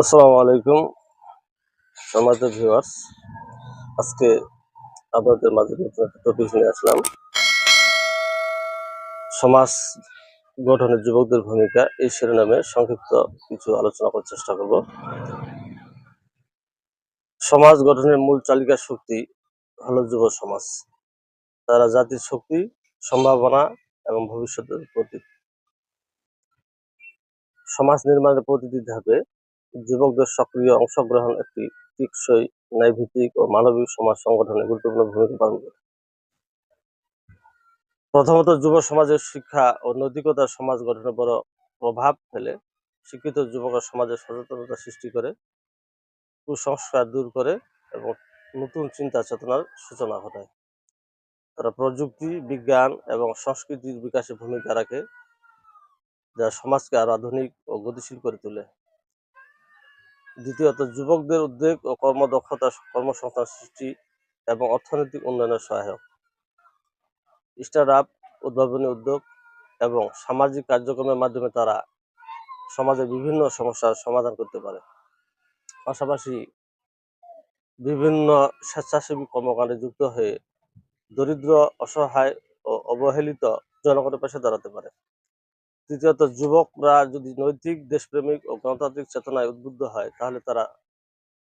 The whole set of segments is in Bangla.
আসসালামু আলাইকুম। আমাদের ভিউয়ার্স আজকে আপনাদের মাঝে নতুন একটা টপিক নিয়ে আসলাম। সমাজ গঠনের যুবকদের ভূমিকা, এই শিরোনামে সংক্ষিপ্ত কিছু আলোচনা করার চেষ্টা করব। সমাজ গঠনের মূল চালিকা শক্তি হলো যুব সমাজ। তারা জাতির শক্তি, সম্ভাবনা এবং ভবিষ্যতের প্রতীক। সমাজ নির্মাণের প্রতিটি ধাপে যুবকদের সক্রিয় অংশগ্রহণ একটি টেকসই, ন্যায়ভিত্তিক ও মানবিক সমাজ সংগঠনে গুরুত্বপূর্ণ ভূমিকা পালন করে। প্রথমত, যুব সমাজের শিক্ষা ও নৈতিকতার সমাজ গঠনে বড় প্রভাব ফেলে শিক্ষিত যুবকরা সমাজে সচেতনতা সৃষ্টি করে, কুসংস্কার দূর করে এবং নতুন চিন্তা চেতনার সূচনা ঘটায়। তারা প্রযুক্তি, বিজ্ঞান এবং সংস্কৃতির বিকাশে ভূমিকা রাখে, যা সমাজকে আরও আধুনিক ও গতিশীল করে তোলে। দ্বিতীয়ত, যুবকদের উদ্যোগ ও কর্মদক্ষতা কর্মসংস্থান সৃষ্টি এবং অর্থনৈতিক উন্নয়নের সহায়ক। স্টার্ট আপ, উদ্ভাবনী উদ্যোগ এবং সামাজিক কার্যক্রমের মাধ্যমে তারা সমাজের বিভিন্ন সমস্যার সমাধান করতে পারে। পাশাপাশি বিভিন্ন স্বেচ্ছাসেবী কর্মকাণ্ডে যুক্ত হয়ে দরিদ্র, অসহায় ও অবহেলিত জনগণের পাশে দাঁড়াতে পারে। তৃতীয়ত, যুবকরা যদি নৈতিক, দেশপ্রেমিক ও গণতান্ত্রিক চেতনায় উদ্বুদ্ধ হয়, তাহলে তারা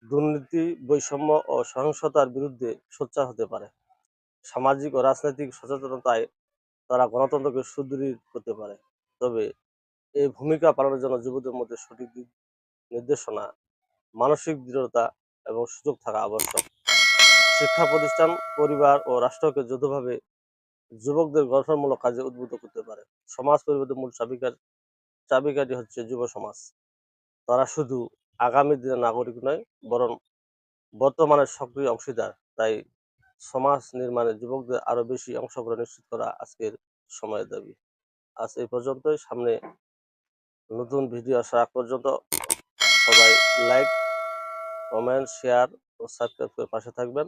দুর্নীতি, বৈষম্য ও সহিংসতার বিরুদ্ধে সোচ্চার হতে পারে। সামাজিক ও রাজনৈতিক সচেতনতায় তারা গণতন্ত্রকে সুদৃঢ় করতে পারে। তবে এই ভূমিকা পালনের জন্য যুবকদের মধ্যে সঠিক দিক নির্দেশনা, মানসিক দৃঢ়তা এবং সুযোগ থাকা আবশ্যক। শিক্ষা প্রতিষ্ঠান, পরিবার ও রাষ্ট্রকে যৌথভাবে যুবকদের গঠনমূলক কাজে উদ্বুদ্ধ করতে পারে। সমাজ পরিবর্তনের মূল চাবিকার, চাবিকাঠি হচ্ছে যুব সমাজ। তারা শুধু আগামী দিনের নাগরিক নয়, বরং বর্তমানের সক্রিয় অংশীদার। তাই সমাজ নির্মাণে যুবকদের আরও বেশি অংশগ্রহণ নিশ্চিত করা আজকের সময়ের দাবি। আজ এই পর্যন্তই। সামনে নতুন ভিডিও আসা পর্যন্ত সবাই লাইক, কমেন্ট, শেয়ার ও সাবস্ক্রাইব করে পাশে থাকবেন।